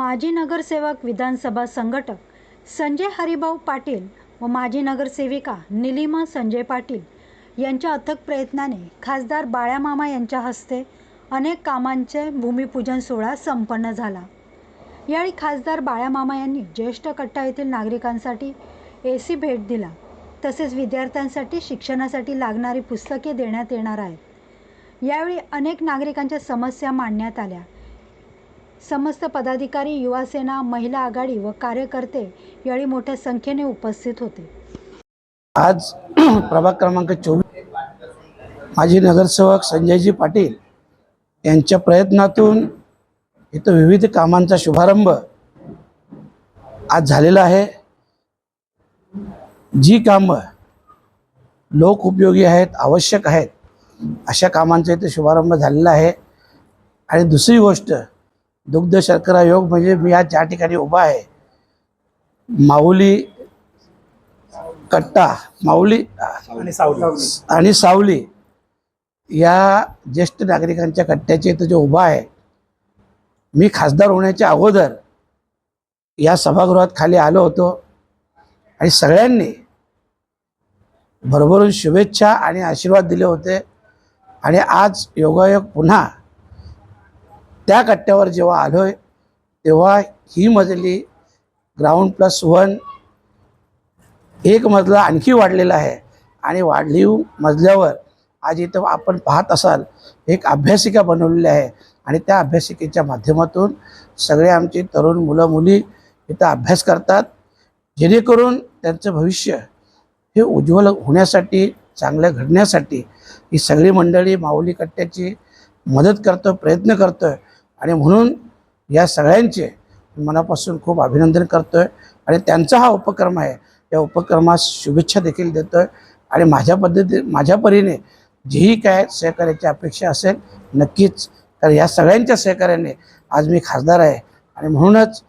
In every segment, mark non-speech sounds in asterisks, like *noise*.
माजी नगरसेवक विधानसभा संघटक संजय हरिभाऊ पाटील व माजी नगरसेविका निलिमा संजय पाटील यांच्या अथक प्रयत्नाने खासदार बाळ्यामामा यांच्या हस्ते अनेक कामांचे भूमिपूजन सोहळा संपन्न झाला. यावेळी खासदार बाळ्यामामा यांनी ज्येष्ठ कट्टा येथील नागरिकांसाठी ए सी भेट दिला. तसेच विद्यार्थ्यांसाठी शिक्षणासाठी लागणारी पुस्तके देण्यात येणार आहेत. यावेळी अनेक नागरिकांच्या समस्या मांडण्यात आल्या. समस्त पदाधिकारी युवासेना महिला आघाडी व कार्यकर्ते यावेळी मोठ्या संख्येने उपस्थित होते. आज *clears throat* प्रभाग क्रमांक चोवीस माजी नगरसेवक संजयजी पाटील यांच्या प्रयत्नातून इथं विविध कामांचा शुभारंभ आज झालेला आहे. जी कामं लोक उपयोगी आहेत आवश्यक आहेत अशा कामांचा इथे शुभारंभ झालेला आहे. आणि दुसरी गोष्ट दुग्ध शर्करा योग म्हणजे मी आज ज्या ठिकाणी उभा आहे माऊली कट्टा माऊली आणि सावली. आणि सावली या ज्येष्ठ नागरिकांच्या कट्ट्याचे इथं जे उभा आहे मी खासदार होण्याच्या अगोदर या सभागृहात खाली आलो होतो आणि सगळ्यांनी भरभरून शुभेच्छा आणि आशीर्वाद दिले होते. आणि आज योगायोग पुन्हा त्या कट्ट्यावर जेव्हा आलोय तेव्हा ही मजली ग्राउंड प्लस वन एक मजला आणखी वाढलेला आहे. आणि वाढलीव मजल्यावर आज इथं आपण पाहत असाल एक अभ्यासिका बनवलेली आहे. आणि त्या अभ्यासिकेच्या माध्यमातून सगळे आमचे तरुण मुलं मुली इथं अभ्यास करतात. जेणेकरून त्यांचं भविष्य हे उज्ज्वल होण्यासाठी चांगलं घडण्यासाठी ही सगळी मंडळी माऊली कट्ट्याची मदत करतो प्रयत्न करतोय. आणि म्हणून या सगळ्यांचे मनापासून खूप अभिनंदन करतो आहे आणि त्यांचा हा उपक्रम आहे. या उपक्रमास शुभेच्छा देखील देतो आहे आणि माझ्या पद्धती माझ्या परीने जेही काय सहकार्याची अपेक्षा असेल नक्कीच तर या सगळ्यांच्या सहकार्याने आज मी खासदार आहे. आणि म्हणूनच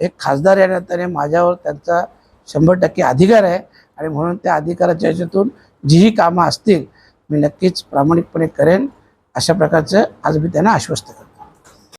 एक खासदार या नात्याने माझ्यावर त्यांचा शंभर टक्के अधिकार आहे. आणि म्हणून त्या अधिकाराच्या ह्याच्यातून जीही कामं असतील मी नक्कीच प्रामाणिकपणे करेन. अशा प्रकारचं आज मी त्यांना आश्वस्त करतो.